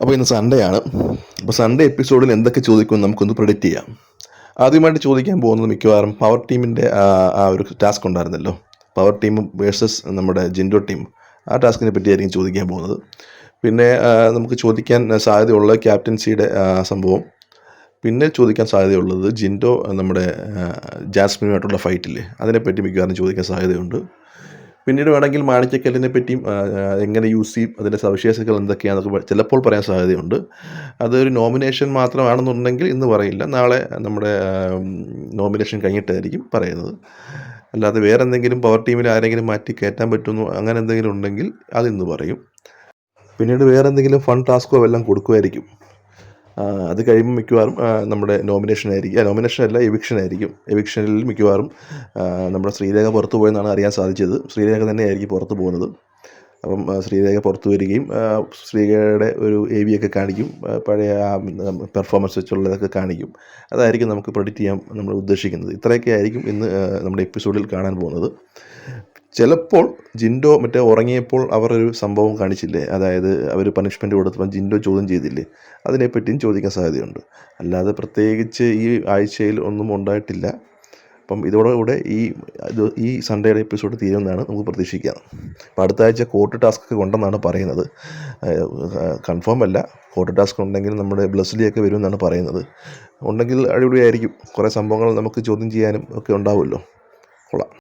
അപ്പോൾ ഇന്ന് സൺഡേ ആണ് അപ്പോൾ സൺഡേ എപ്പിസോഡിൽ എന്തൊക്കെ ചോദിക്കുമെന്ന് നമുക്കൊന്ന് പ്രെഡിക്റ്റ് ചെയ്യാം. ആദ്യമായിട്ട് ചോദിക്കാൻ പോകുന്നത് മിക്കവാറും പവർ ടീമിന്റെ ആ ഒരു ടാസ്ക് ഉണ്ടായിരുന്നല്ലോ. പവർ ടീം വേഴ്സസ് നമ്മുടെ ജിൻഡോ ടീം. ആ ടാസ്കിനെ പറ്റിയായിരിക്കും ചോദിക്കാൻ പോകുന്നത്. പിന്നെ നമുക്ക് ചോദിക്കാൻ സാധ്യതയുള്ള ക്യാപ്റ്റൻസിയുടെ സംഭവം. പിന്നെ ചോദിക്കാൻ സാധ്യതയുള്ളത് ജിൻഡോ നമ്മുടെ ജാസ്മിനുമായിട്ടുള്ള ഫൈറ്റില്ലേ അതിനെപ്പറ്റി മിക്കവാറും ചോദിക്കാൻ സാധ്യതയുണ്ട്. പിന്നീട് വേണമെങ്കിൽ മാണിക്യക്കല്ലിനെ പറ്റിയും എങ്ങനെ യൂസ് ചെയ്യും അതിന്റെ സവിശേഷതകൾ എന്തൊക്കെയാണെന്നൊക്കെ ചിലപ്പോൾ പറയാൻ സാധ്യതയുണ്ട്. അതൊരു നോമിനേഷൻ മാത്രമാണെന്നുണ്ടെങ്കിൽ ഇന്ന് പറയില്ല. നാളെ നമ്മുടെ നോമിനേഷൻ കഴിഞ്ഞിട്ടായിരിക്കും പറയുന്നത്. അല്ലാതെ വേറെ എന്തെങ്കിലും പവർ ടീമിൽ ആരെങ്കിലും മാറ്റി കയറ്റാൻ പറ്റുന്നു അങ്ങനെ എന്തെങ്കിലും ഉണ്ടെങ്കിൽ അതിന്ന് പറയും. പിന്നീട് വേറെ എന്തെങ്കിലും ഫൺ ടാസ്കോ എല്ലാം കൊടുക്കുമായിരിക്കും. അത് കഴിയുമ്പോൾ മിക്കവാറും നമ്മുടെ നോമിനേഷൻ ആയിരിക്കും. നോമിനേഷൻ അല്ല എവിക്ഷൻ ആയിരിക്കും. എവിക്ഷനിൽ മിക്കവാറും നമ്മുടെ ശ്രീരേഖ പുറത്തു പോയെന്നാണ് അറിയാൻ സാധിച്ചത്. ശ്രീരേഖ തന്നെയായിരിക്കും പുറത്തു പോകുന്നത്. അപ്പം ശ്രീരേഖ പുറത്തു വരികയും ശ്രീരേഖയുടെ ഒരു എ വി ഒക്കെ കാണിക്കും പഴയ പെർഫോമൻസ് വെച്ചുള്ളതൊക്കെ കാണിക്കും. അതായിരിക്കും നമുക്ക് പ്രൊഡിക്റ്റ് ചെയ്യാൻ നമ്മൾ ഉദ്ദേശിക്കുന്നത്. ഇത്രയൊക്കെ ആയിരിക്കും ഇന്ന് നമ്മുടെ എപ്പിസോഡിൽ കാണാൻ പോകുന്നത്. ചിലപ്പോൾ ജിൻഡോ മറ്റേ ഉറങ്ങിയപ്പോൾ അവർ ഒരു സംഭവം കാണിച്ചില്ലേ? അതായത് അവർ പണിഷ്മെന്റ് കൊടുത്തപ്പോൾ ജിൻഡോ ചോദ്യം ചെയ്തില്ലേ? അതിനെപ്പറ്റിയും ചോദിക്കാൻ സാധ്യതയുണ്ട്. അല്ലാതെ പ്രത്യേകിച്ച് ഈ ആഴ്ചയിൽ ഒന്നും ഉണ്ടായിട്ടില്ല. അപ്പം ഇതോടുകൂടെ ഈ ഈ സൺഡേയുടെ എപ്പിസോഡ് തീരുമെന്നാണ് നമുക്ക് പ്രതീക്ഷിക്കാം. അപ്പോൾ അടുത്ത ആഴ്ച കോർട്ട് ടാസ്ക് ഒക്കെ ഉണ്ടെന്നാണ് പറയുന്നത്. കൺഫേം അല്ല. കോർട്ട് ടാസ്ക് ഉണ്ടെങ്കിൽ നമ്മുടെ ബ്ലസ്ലിയൊക്കെ വരുമെന്നാണ് പറയുന്നത്. ഉണ്ടെങ്കിൽ അടിപൊളിയായിരിക്കും. കുറേ സംഭവങ്ങൾ നമുക്ക് ചോദ്യം ചെയ്യാനും ഒക്കെ ഉണ്ടാവുമല്ലോ. കൊള്ളാം.